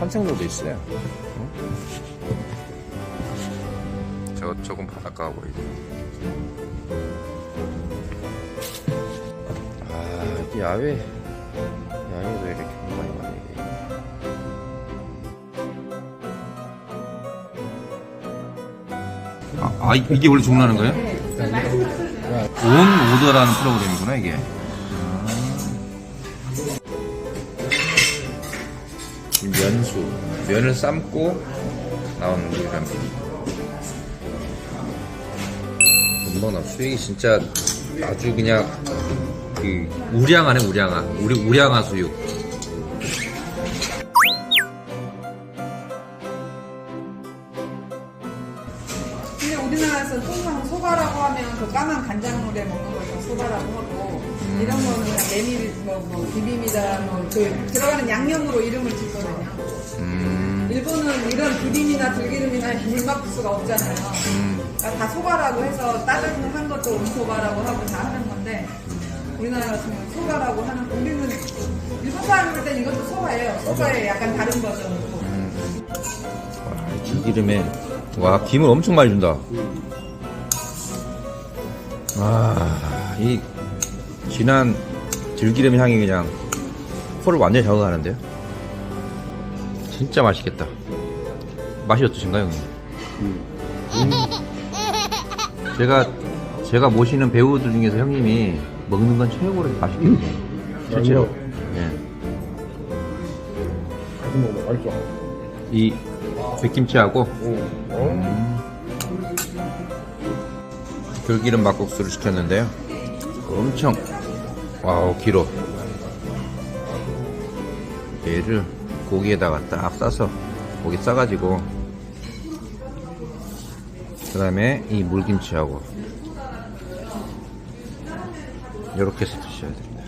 산책로도 있어요. 응? 저 조금 바닷가가 보이죠. 아, 이 야외 야외도 이렇게 많이 많네 이게. 아, 아, 이게 원래 주문하는 거예요? 온 오더라는 프로그램이구나 이게. 면수 면을 삶고 나오는 거란 금방 수익이 진짜 아주 그냥 그 우량하네 우량하. 우리 우량하 수육. 근데 우리나라에서 통상 소바라고 하면 그 까만 간장물에 먹는 걸 소바라고 하고 이런 거는 그냥 메밀 뭐, 뭐 비빔이다 뭐그 들어가는 양념으로 이름을 짓거든요. 음, 일본은 이런 비빔이나 들기름이나 물막국수가 없잖아요. 음, 그러니까 다 소바라고 해서 다른 한 것도 음소바라고 하고 다 하는 건데 우리나라 같은 경우는 소바라고 하는 우리는 일본 사람 볼 때는 이것도 소바예요. 소바의 약간 다른 버전이고. 와, 이 들기름에 와 김을 엄청 많이 준다 아 이 진한 들기름 향이 그냥 코를 완전히 자극하는데요 진짜 맛있겠다 맛이 어떠신가요 형님? 음. 제가 제가 모시는 배우들 중에서 형님이 먹는 건 최고로 맛있겠네요 실제로 예. 먹으면 맛있어. 이 백김치하고 응. 들기름 막국수를 시켰는데요. 엄청 와우 길어. 얘를 고기에다가 딱 싸서 고기 싸가지고 그 다음에 이 물김치하고 이렇게 해서 드셔야 됩니다.